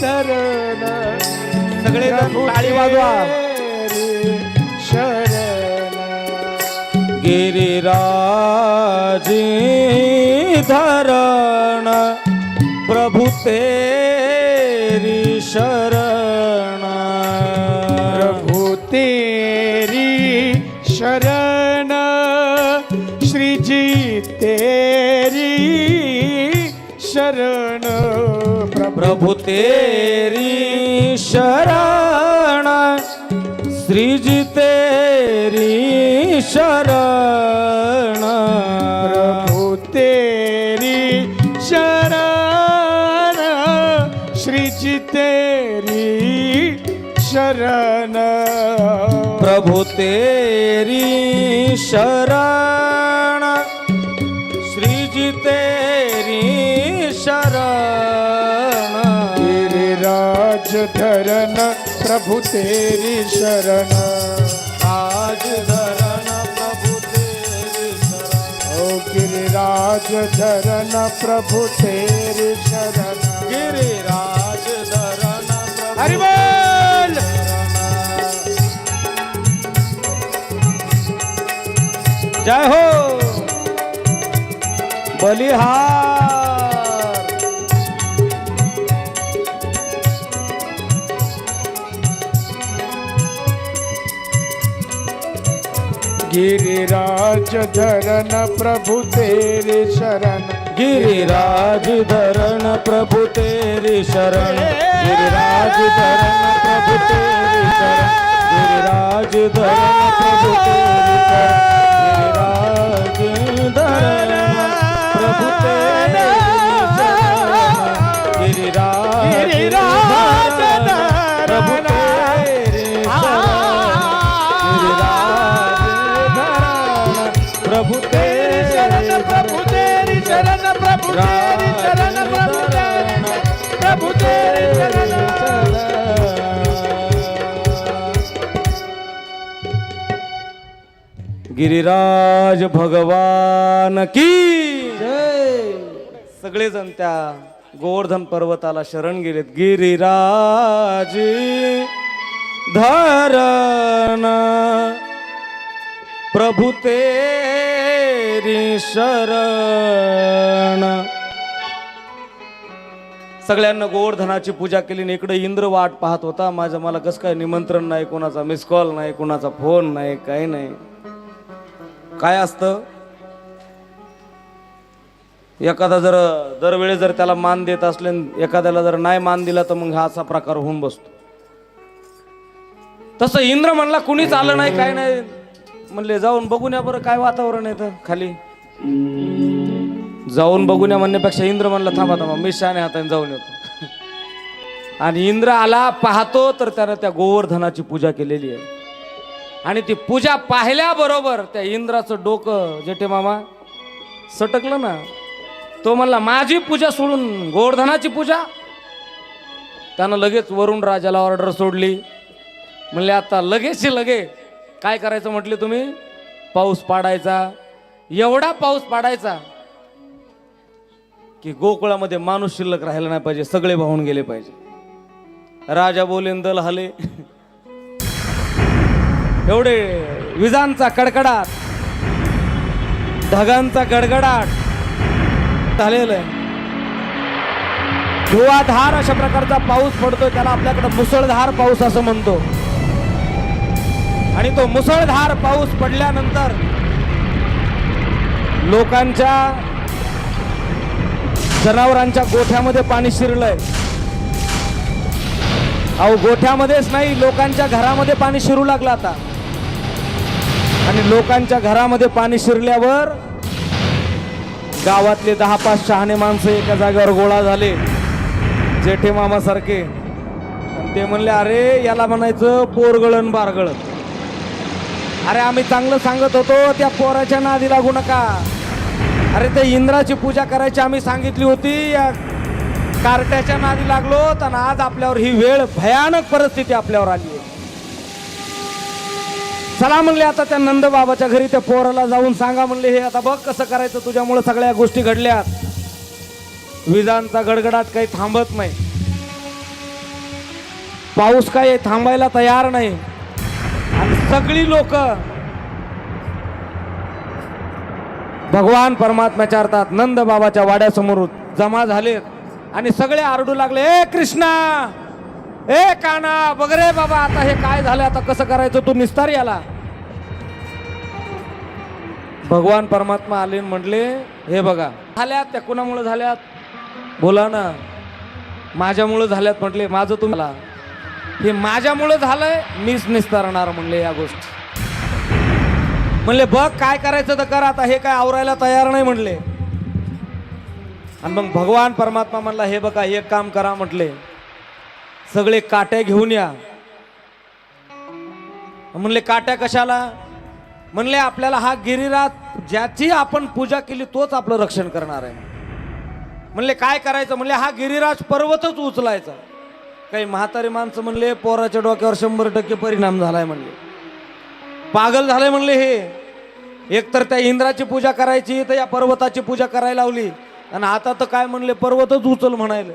शरण. सगळे टाळी वाजवा. शरण. गिरिराजी धरण. प्रभु प्रभु तेरी शरण श्री जी तेरी शरण। प्रभु तेरी शरण श्री जी तेरी शरण। प्रभु तेरी शरण श्री जी तेरी शरण। धरन प्रभु तेरी शरण। आज धरण प्रभु तेरी शरण। ओ गिरिराज धरन प्रभु तेरी शरण। गिरिराज धरण हरि बोल! जय हो! बलिहार! गिरिराज धरन प्रभु तेरी शरण। गिरिराज धरण प्रभु तेरी शरण। गिरिराज धरण प्रभु तेरी शरण। गिरिराज धरण प्रभु तेरी शरण। गिरिराज धरण प्रभु तेरी शरण। गिरिराज गिरिराज प्रभु तेरी शरण प्रभु तेरी शरण प्रभु तेरी शरण प्रभु तेरी प्रभु तेरी शरण। गिरिराज भगवान की सगळेजण त्या गोवर्धन पर्वताला शरण गेलेत. गिरिराज धरण प्रभु तेरी शरण. सगळ्यांना गोवर्धनाची पूजा केली आणि इकडे इंद्र वाट पाहत होता. माझं मला कसं काय निमंत्रण नाही कोणाचा मिस कॉल नाही कोणाचा फोन नाही काही नाही. काय असतं? एखादा जर दरवेळेस जर त्याला मान देत असले एखाद्याला जर नाही मान दिला तर मग हा असा प्रकार होऊन बसतो. तसं इंद्र म्हणला कुणीच आलं नाही काय नाही. म्हणले जाऊन बघून या बरं काय वातावरण आहे तर खाली. जाऊन बघून या म्हणण्यापेक्षा इंद्र म्हणला थांबा थांबा मी शाने हाताने जाऊन येतो. आणि इंद्र आला पाहतो तर त्यानं त्या गोवर्धनाची पूजा केलेली आहे. आणि ती पूजा पाहिल्याबरोबर त्या इंद्राचं डोकं जेठे मामा सटकलं ना. तो म्हणला माझी पूजा सोडून गोवर्धनाची पूजा? त्यानं लगेच वरुण राजाला ऑर्डर सोडली. म्हणले आता लगेच लगे काय करायचं म्हटले तुम्ही? पाऊस पाडायचा. एवढा पाऊस पाडायचा की गोकुळामध्ये माणूस शिल्लक राहिला नाही पाहिजे सगळे वाहून गेले पाहिजे. राजा बोलेन दल हले. एवढे विजांचा कडकडाट ढगांचा गडगडाट झालेलं आहे. धुवाधार अशा प्रकारचा पाऊस पडतोय त्याला आपल्याकडे मुसळधार पाऊस असं म्हणतो. आणि तो मुसळधार पाऊस पडल्यानंतर लोकांच्या जनावरांच्या गोठ्यामध्ये पाणी शिरलंय. अहो गोठ्यामध्येच नाही लोकांच्या घरामध्ये पाणी शिरू लागलं आता. आणि लोकांच्या घरामध्ये पाणी शिरल्यावर गावातले दहा पाच शहाणे माणसं एका जागेवर गोळा झाले. जेठे मामासारखे. ते म्हणले अरे याला म्हणायचं पोरगळण बारगळण अरे आम्ही चांगलं सांगत होतो त्या पोराच्या नादी लागू नका अरे ते इंद्राची पूजा करायची आम्ही सांगितली होती या नादी लागलो तर आज आपल्यावर ही वेळ भयानक परिस्थिती आपल्यावर आली आहे. चला म्हणले आता त्या नंद बाबाच्या घरी त्या पोराला जाऊन सांगा म्हणले हे आता बघ कसं करायचं तुझ्यामुळे सगळ्या गोष्टी घडल्यात. विजांचा गडगडाट काही थांबत नाही. पाऊस काय थांबायला तयार नाही. सगळी लोक भगवान परमात्म्याच्या अर्थात नंद बाबाच्या वाड्यासमोर जमा झालेत आणि सगळे आरडू लागले ए कृष्णा ए काना वगैरे बाबा आता हे काय झालं आता कसं करायचं तू निस्तारी आला भगवान परमात्मा आले म्हटले हे बघा झाल्यात त्या कुणामुळे झाल्यात? बोला ना माझ्यामुळं झाल्यात म्हटले माझं तुम्हाला हे माझ्यामुळं झालंय मीच निस्तारणार म्हणले या गोष्टी. म्हणले बघ काय करायचं तर कर आता हे काय आवरायला तयार नाही म्हणले. आणि मग भगवान परमात्मा म्हणला हे बघा एक काम करा म्हटले. सगळे काट्या घेऊन या. म्हणले काट्या कशाला? म्हणले आपल्याला हा गिरिराज ज्याची आपण पूजा केली तोच आपलं रक्षण करणार आहे. म्हणले काय करायचं? म्हणले हा गिरिराज पर्वतच उचलायचा. काही म्हातारी माणसं म्हणले पोराच्या डोक्यावर शंभर टक्के परिणाम झालाय म्हणले. पागल झालंय म्हणले हे. एकतर त्या इंद्राची पूजा करायची तर या पर्वताची पूजा करायला लावली. आणि आता तर काय म्हणले पर्वतच उचल म्हणायले.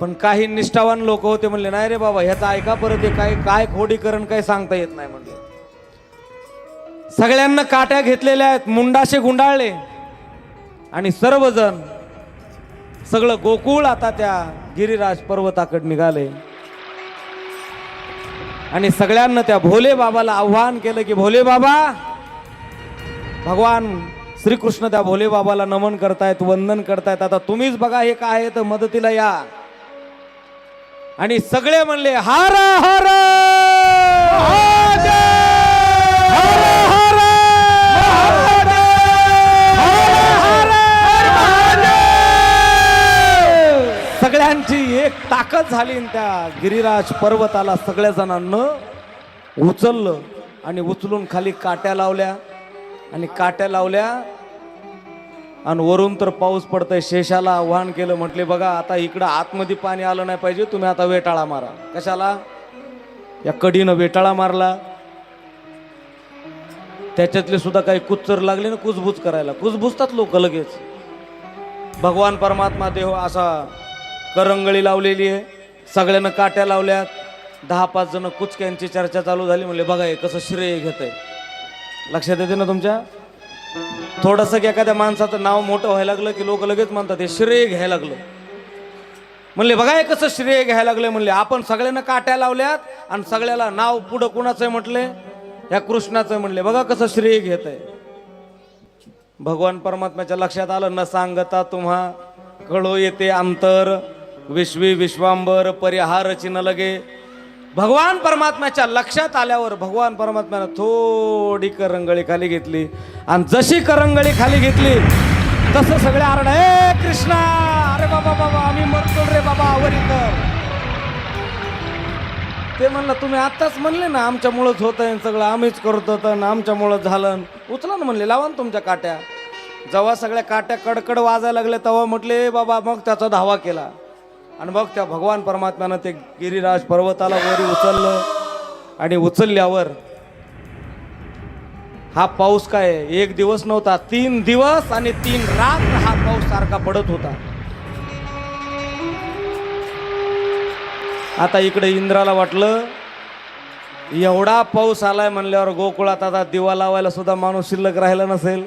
पण काही निष्ठावान लोक होते म्हणले नाही रे बाबा ह्याचं ऐका परत हे काय काय खोडीकरण काय सांगता येत नाही म्हणले. सगळ्यांना काट्या घेतलेल्या आहेत मुंडाशे गुंडाळले. आणि सर्वजण सगळं गोकुळ आता त्या गिरिराज पर्वताकडे निघाले. आणि सगळ्यांना त्या भोले बाबाला आव्हान केलं की भोले बाबा भगवान श्रीकृष्ण त्या भोले बाबाला नमन करतायत वंदन करतायत. आता तुम्हीच बघा हे काय तर मदतीला या. आणि सगळे म्हणले हार हार सगळ्यांची एक ताकद झाली त्या गिरिराज पर्वताला सगळ्या जणांना उचललं आणि उचलून खाली काट्या लावल्या. आणि काट्या लावल्या आणि वरून तर पाऊस पडतंय शेषाला आव्हान केलं म्हटले बघा आता इकडं आतमध्ये पाणी आलं नाही पाहिजे तुम्ही आता वेटाळा मारा. कशाला? या कडीनं वेटाळा मारला. त्याच्यातले सुद्धा काही कुचर लागले ना कुजबूज करायला. कुजबुजतात लोक लगेच. भगवान परमात्मा देव असा करंगळी लावलेली आहे. सगळ्यांना काट्या लावल्यात. दहा पाच जण कुचक्यांची चर्चा चालू झाली. म्हणले बघा हे कसं श्रेय घेत आहे लक्षात येते ना तुमच्या? थोडंसं की एखाद्या माणसाचं नाव मोठं व्हायला लागलं की लोक लगेच म्हणतात हे श्रेय घ्यायला लागलं. म्हणले बघा हे कसं श्रेय घ्यायला लागले? म्हणले आपण सगळ्यांना काट्या लावल्यात आणि सगळ्याला नाव पुढं कुणाचं आहे? म्हटले या कृष्णाचं आहे. म्हणले बघा कसं श्रेय घेत आहे भगवान परमात्म्याच्या लक्षात आलं न सांगता तुम्हा कळो येते अंतर. विश्वी विश्वांबर परिहार चिन्ह लगे। भगवान परमात्म्याच्या लक्षात आल्यावर भगवान परमात्म्यानं थोडी करंगळी खाली घेतली. आणि जशी करंगळी खाली घेतली तसं सगळे आरड ए कृष्णा! अरे बाबा बाबा आम्ही मरतो रे बाबा आवरी तर ते म्हणलं तुम्ही आत्ताच म्हणले ना आमच्यामुळंच होत आहे सगळं आम्हीच करत होतं आणि आमच्यामुळं झालं. उचला ना म्हणले लावा ना तुमच्या काट्या. जेव्हा सगळ्या काट्या कडकड वाजायला लागल्या तेव्हा म्हटले बाबा मग त्याचा धावा केला. आणि मग त्या भगवान परमात्म्यानं ते गिरिराज पर्वताला वरी उचललं आणि उचलल्यावर हा पाऊस काय एक दिवस नव्हता तीन दिवस आणि तीन रात्र हा पाऊस सारखा पडत होता. आता इकडे इंद्राला वाटलं एवढा पाऊस आलाय म्हणल्यावर गोकुळात आता दिवा लावायला सुद्धा माणूस शिल्लक राहिला नसेल.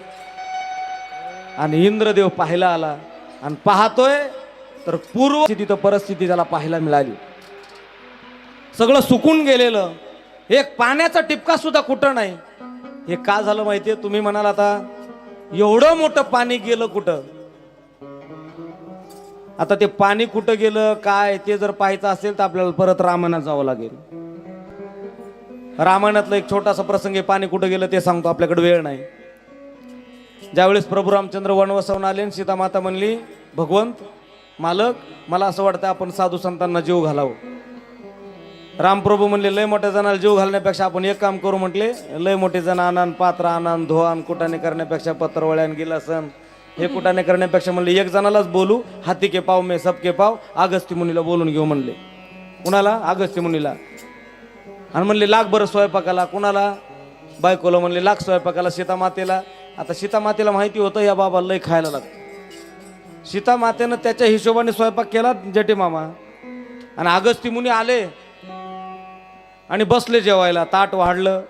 आणि इंद्रदेव पाहायला आला आणि पाहतोय तर पूर्व तिथं परिस्थिती त्याला पाहायला मिळाली. सगळं सुकून गेलेलं. एक पाण्याचा टिपका सुद्धा कुठं नाही. हे का झालं माहितीये? तुम्ही म्हणाल आता एवढं मोठं पाणी गेलं कुठं? आता ते पाणी कुठं गेलं काय ते जर पाहायचं असेल तर आपल्याला परत रामायणात जावं लागेल. रामायणातलं एक छोटासा प्रसंग आहे पाणी कुठं गेलं ते सांगतो आपल्याकडे वेळ नाही. ज्यावेळेस प्रभू रामचंद्र वनवासावून आले सीता माता म्हणली भगवंत मालक मला असं वाटतं आपण साधू संतांना जीव घालावं. रामप्रभू म्हणले लय मोठ्या जणाला जीव घालण्यापेक्षा आपण एक काम करू म्हटले लय मोठे जण आणान पात्र आणान धोआन कुटाने करण्यापेक्षा पत्रवळ्यान गिलासन हे कुटाने करण्यापेक्षा म्हणले एक जणालाच बोलू हाती के पाव मे सबके पाव आगस्ती मुनीला बोलून घेऊ म्हणले. कुणाला? आगस्ती मुनीला. आणि म्हणले लाख बरं स्वयंपाकाला. कुणाला? बायकोला म्हणले लाख स्वयंपाकाला सीतामातेला. आता सीतामातेला माहिती होतं या बाबा लय खायला लागतं. सीता मातेनं त्याच्या हिशोबाने स्वयंपाक केला जटे मामा. आणि अगस्ती मुनी आले आणि बसले जेवायला. ताट वाढलं.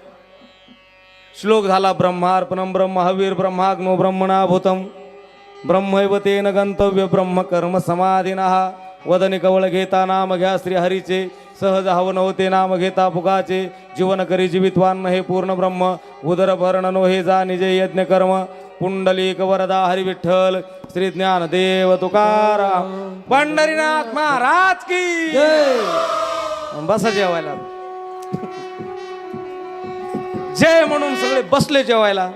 श्लोक झाला ब्रह्मार्पणम ब्रह्म हवीर ब्रह्माग्नो ब्रह्मणा भूतम ब्रह्मैव तेन गंतव्य ब्रह्म कर्म समाधिनः. वदने कवळ घेता नाम घ्या श्री हरीचे. सहज हवन होते नाम घेता फुगाचे. जीवन करी जीवितवान हे पूर्ण ब्रह्म. उदर भरण नो हे जा निजे यज्ञ कर्म पुंडलिक वरदा हरिविठ्ठल श्री ज्ञान देव तुकाराम पंढरीनाथ महाराज की बसा जेवायला. जय म्हणून सगळे बसले जेवायला.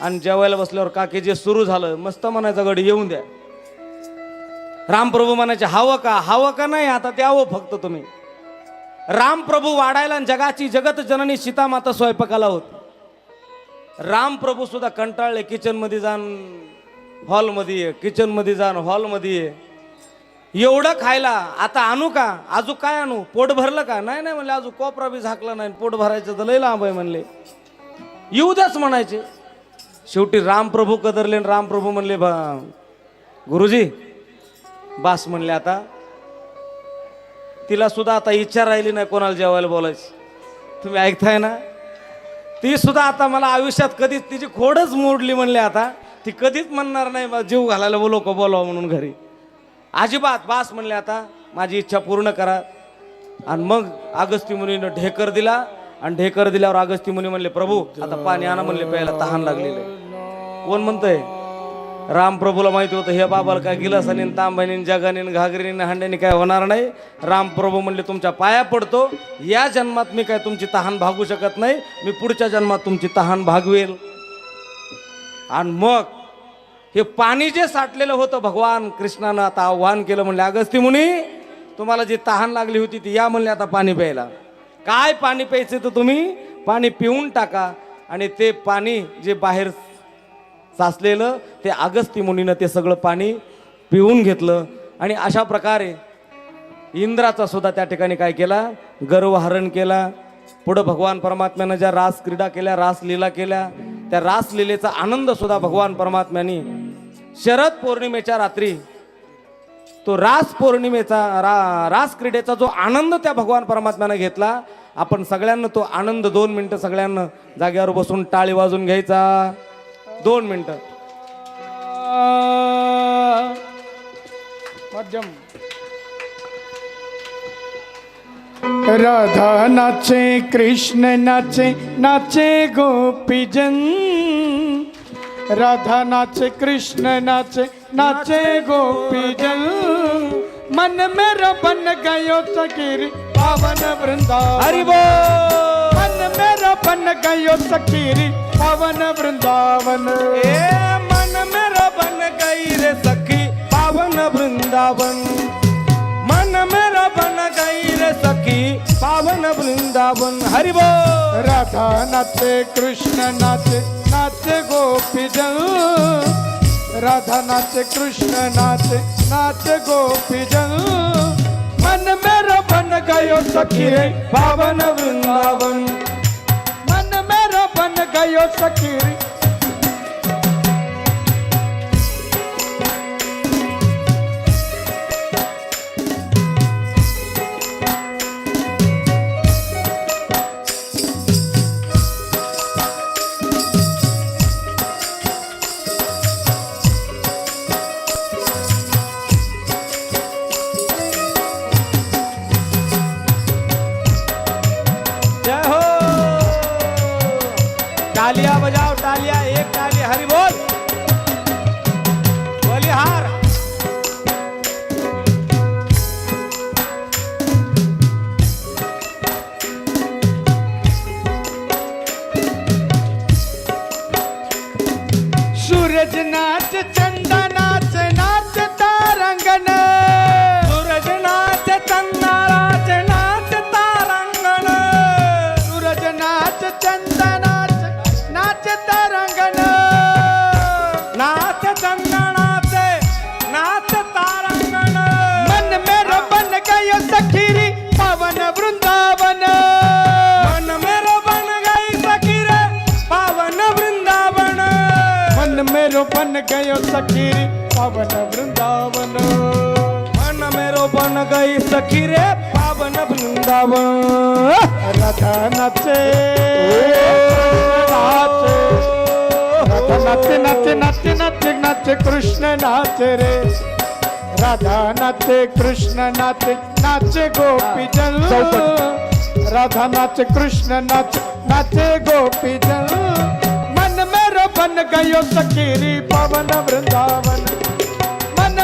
आणि जेवायला बसल्यावर काकी जे सुरू झालं मस्त म्हणायचं गडी येऊन द्या. रामप्रभू म्हणायचे हवं का? हवं का नाही? आता द्यावं फक्त तुम्ही. रामप्रभू वाढायला आणि जगाची जगत जननी सीता माता स्वयंपाकाला होत. रामप्रभू सुद्धा कंटाळले किचनमध्ये जाण हॉलमध्ये ये किचनमध्ये जाण हॉलमध्ये ये. एवढं खायला आता आणू का? आजू काय आणू? पोट भरलं का? नाही नाही म्हणले अजून कोपरा बी झाकला नाही पोट भरायचं तर लई लांब आहे म्हणले. येऊ द्याच म्हणायचे. शेवटी रामप्रभू कदरले आणि रामप्रभू म्हणले बा गुरुजी बास म्हणले आता. तिला सुद्धा आता इच्छा राहिली नाही कोणाला जेवायला बोलायची. तुम्ही ऐकताय ना? ती सुद्धा आता मला आयुष्यात कधीच तिची खोडच मोडली म्हणले आता. ती कधीच म्हणणार नाही जीव घालायला बोलो का बोलावं म्हणून घरी. अजिबात बास म्हणले आता माझी इच्छा पूर्ण करा. आणि मग अगस्ती मुनीनं ढेकर दिला आणि ढेकर दिल्यावर अगस्ती मुनी म्हणले प्रभू आता पाणी आणा म्हणले प्यायला तहान लागलेलं कोण म्हणतंय? रामप्रभूला माहिती होतं हे बाबाला काय गिलासाने तांबानीन जगानीन घागरीने हांड्याने काय होणार नाही. रामप्रभू म्हणले तुमच्या पाया पडतो. या जन्मात मी काय तुमची तहान भागू शकत नाही. मी पुढच्या जन्मात तुमची तहान भागवेल. आणि मग हे पाणी जे साठलेलं होतं भगवान कृष्णानं आता आव्हान केलं म्हणले अगस्ती मुनी तुम्हाला जी तहान लागली होती ती या म्हणले आता पाणी प्यायला. काय पाणी प्यायचं तर तुम्ही? पाणी पिऊन टाका. आणि ते पाणी जे बाहेर साचलेलं ते अगस्ती मुनीनं ते सगळं पाणी पिऊन घेतलं. आणि अशा प्रकारे इंद्राचा सुद्धा त्या ठिकाणी काय केला? गर्वहरण केला. पुढं भगवान परमात्म्यानं ज्या रास क्रीडा केल्या रासलीला केल्या त्या रासलीलेचा आनंद सुद्धा भगवान परमात्म्याने शरद पौर्णिमेच्या रात्री तो रास पौर्णिमेचा रा रास क्रीडेचा जो आनंद त्या भगवान परमात्म्यानं घेतला आपण सगळ्यांना तो आनंद दोन मिनटं सगळ्यांना जागेवर बसून टाळी वाजून घ्यायचा. दोन मिनटं. मध्यम. राधा नाचे कृष्ण नाचे नाचे गोपीजन राधा नाचे कृष्ण नाचे नाचे गोपीजन मन मेरा बन गयो सकीर पावन वृंदा. हरि बोल! मन मेरा बन गयो सकीर पावन वृंदावन। ए मन मेरा बन गई रे सखी पावन वृंदावन। मन मेरा बन गई रे सखी पावन वृंदावन। हरि बोल। राधा नाचे कृष्ण नाचे नाचे गोपीजन राधा नाचे कृष्ण नाथ नाचे नाचे गोपीजन मन बन गयो सखी रे पावन वृंदावन। मन मेरा बन गयो सखी रे पावन वृंदावन। मन मेरो बन गई सखी रे पावन वृंदावन। राधा नाचे नाचे नाचे नाचे नाचे नाचे, कृष्ण नाचे रे। राधा नाचे, कृष्ण नाचे नाचे गोपी जल राधा नाचे, कृष्ण नाचे नाचे गोपी जल मन मेरो बन गयो सखीरी पवन वृंदावन।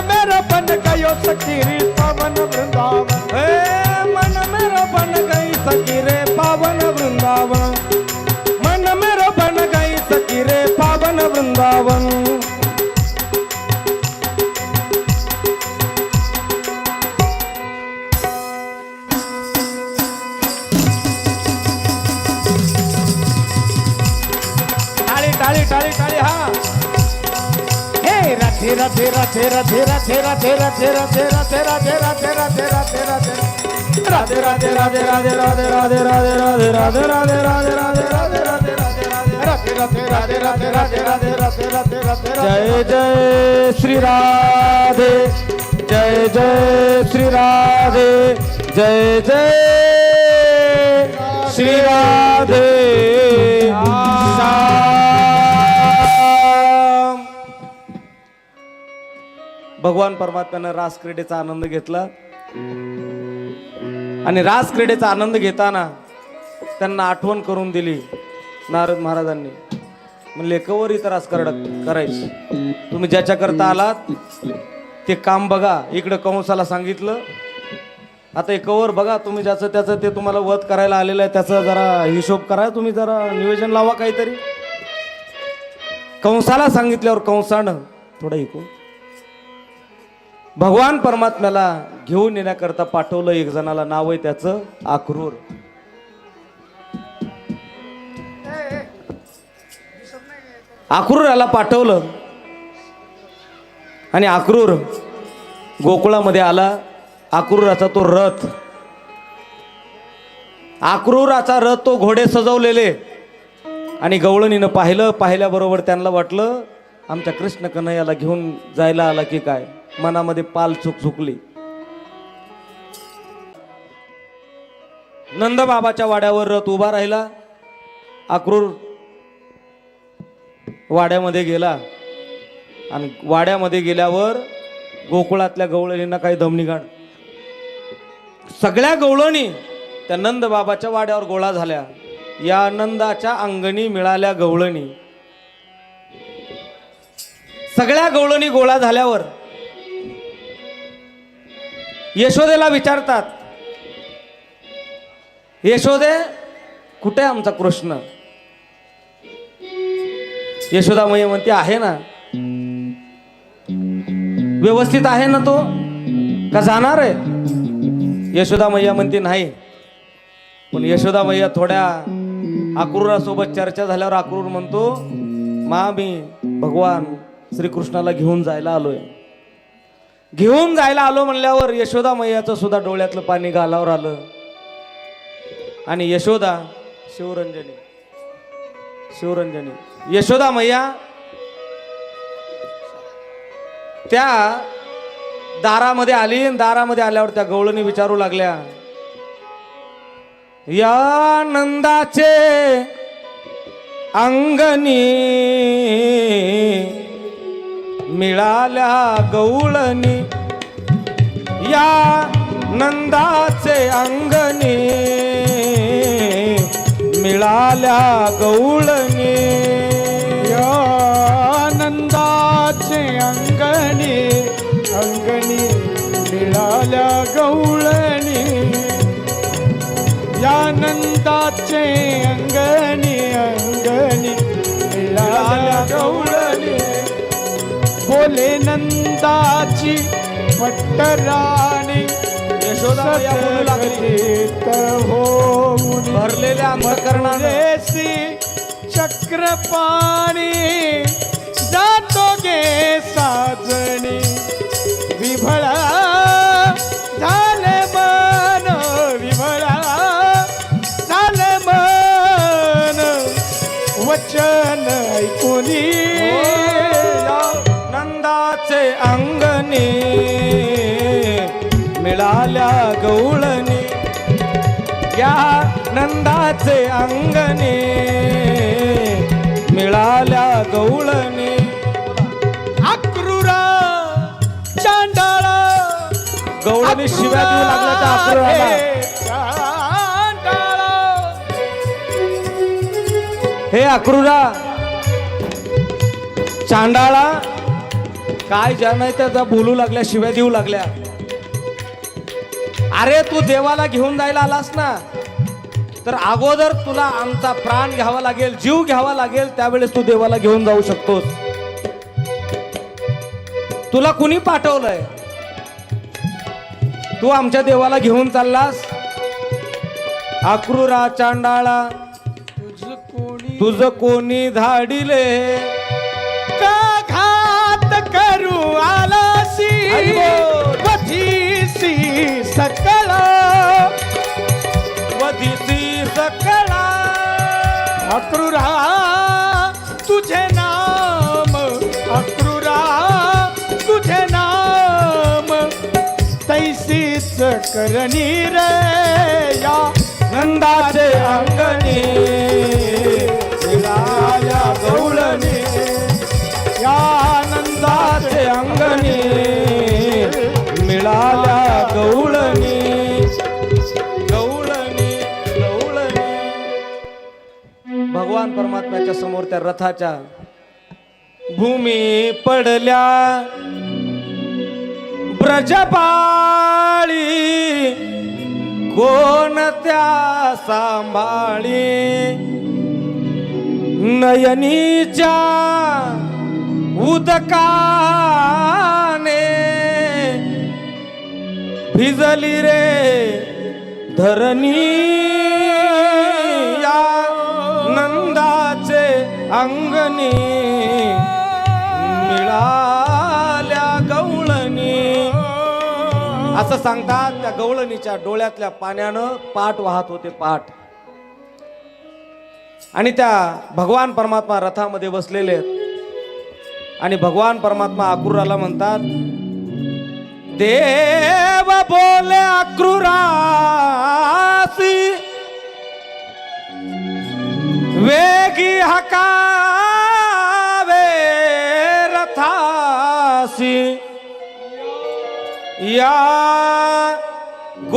मेरो बन गयो सखीरी पवन वृंदावन। ए, मन मेरो बन गई सखी रे पावन वृंदावन। मन मेरो बन गई सखी रे पावन वृंदावन। टाळी टाळी टाळी हा। हे राधे राधे राधे राधे राधे राधे राधे राधे राधे राधे राधे राधे राधे राधे राधे राधे राधे राधे राधे राधे राधे राधे राधे राधे राधे राधे राधे राधे राधे राधे राधे राधे राधे राधे राधे राधे जय जय श्री राधे जय जय श्री राधे जय जय श्री राधे भगवान परमात्म्यानं रास क्रीडेचा आनंद घेतला. आणि रास क्रीडेचा आनंद घेताना त्यांना आठवण करून दिली नारद महाराजांनी. म्हणले कवर इतर रास करड करायची. तुम्ही ज्याच्याकरता आलात ते काम बघा. इकडं कंसाला सांगितलं आता हे कवर बघा तुम्ही ज्याचं त्याचं ते तुम्हाला वध करायला आलेलं आहे त्याचा जरा हिशोब करा तुम्ही जरा नियोजन लावा काहीतरी. कंसाला सांगितल्यावर कंसानं थोडं ऐकू. भगवान परमात्म्याला घेऊन येण्याकरता पाठवलं एक जणाला नाव आहे त्याचं आक्रूर. आक्रूराला पाठवलं. आणि आक्रूर गोकुळामध्ये आला. आक्रूराचा तो रथ. आक्रूराचा रथ तो घोडे सजवलेले. आणि गवळणीनं पाहिलं पाहिल्याबरोबर त्यांना वाटलं आमच्या कृष्ण कन्हैयाला घेऊन जायला आला की काय? मनामध्ये पाल चुक चुकली. नंदबाबाच्या वाड्यावर रथ उभा राहिला. आक्रूर वाड्यामध्ये गेला. आणि वाड्यामध्ये गेल्यावर गोकुळातल्या गवळणींना काही दमनी सगळ्या गवळणी त्या नंदबाबाच्या वाड्यावर गोळा झाल्या. या नंदाच्या अंगणी मिळाल्या गवळणी. सगळ्या गवळणी गोळा झाल्यावर यशोदेला विचारतात यशोदे कुठे आहे आमचा कृष्ण? यशोदा मैया म्हणते आहे ना. व्यवस्थित आहे ना तो? का जाणार आहे? यशोदा मैया म्हणते नाही. पण यशोदा मैया थोड्या आक्रूरासोबत चर्चा झाल्यावर आक्रूर म्हणतो मा मी भगवान श्रीकृष्णाला घेऊन जायला आलोय. घेऊन जायला आलो म्हणल्यावर यशोदा मैयाचं सुद्धा डोळ्यातलं पाणी घालावर आलं. आणि यशोदा शिवरंजनी शिवरंजनी यशोदा मैया त्या दारामध्ये आली आणि दारामध्ये आल्यावर त्या गवळणी विचारू लागल्या या नंदाचे अंगणी मिळाल्या गौळणी. या नंदाचे अंगणी. मिळाल्या गौळणी. या आनंदाचे अंगणी. अंगणी मिळाल्या गौळणी. या नंदाचे अंगणी. अंगणी मिळाल्या गौळ फुले नंदाची पट्टराणी. भरलेल्या अंतकरणाने. चक्रपाणी. जातो गे साजणी. विभळा अंगणी मिळाल्या गवळणी. या नंदाचे अंगणे मिळाल्या गवळणी. अक्रूरा चांडाळा गवळणी शिव्या देऊ लागल्या त्या अक्रूराला. चांडाळा हे अक्रूरा चांडाळा काय ज्या नाही त्याचा बोलू लागल्या शिव्या देऊ लागल्या. अरे तू देवाला घेऊन जायला आलास ना तर अगोदर तुला आमचा प्राण घ्यावा लागेल जीव घ्यावा लागेल त्यावेळेस तू देवाला घेऊन जाऊ शकतोस. तुला कुणी पाठवलंय? तू आमच्या देवाला घेऊन चाललास? अक्रूरा चांडाळा तुझ कोणी तुझ कोणी धाडिले का आलासी. वधीसी सकळ. वधिसी सकळा. अक्रूरा तुझे नाम. अक्रूरा तुझे नाम. तैसीच करणी रे या नंदाचे अंगणी. समोर त्या रथाच्या भूमी पडल्या. ब्रजपाळी कोण त्या सांभाळी? नयनीच्या उदकाने भिजली रे धरणी. अंगणी मिळाल्या गवळणी. असं सांगतात त्या गवळणीच्या डोळ्यातल्या पाण्यानं पाठ वाहत होते पाठ. आणि त्या भगवान परमात्मा रथामध्ये बसलेले आहेत. आणि भगवान परमात्मा अक्रूराला म्हणतात देव बोले अक्रूरासी वेगी हकावे रथासी या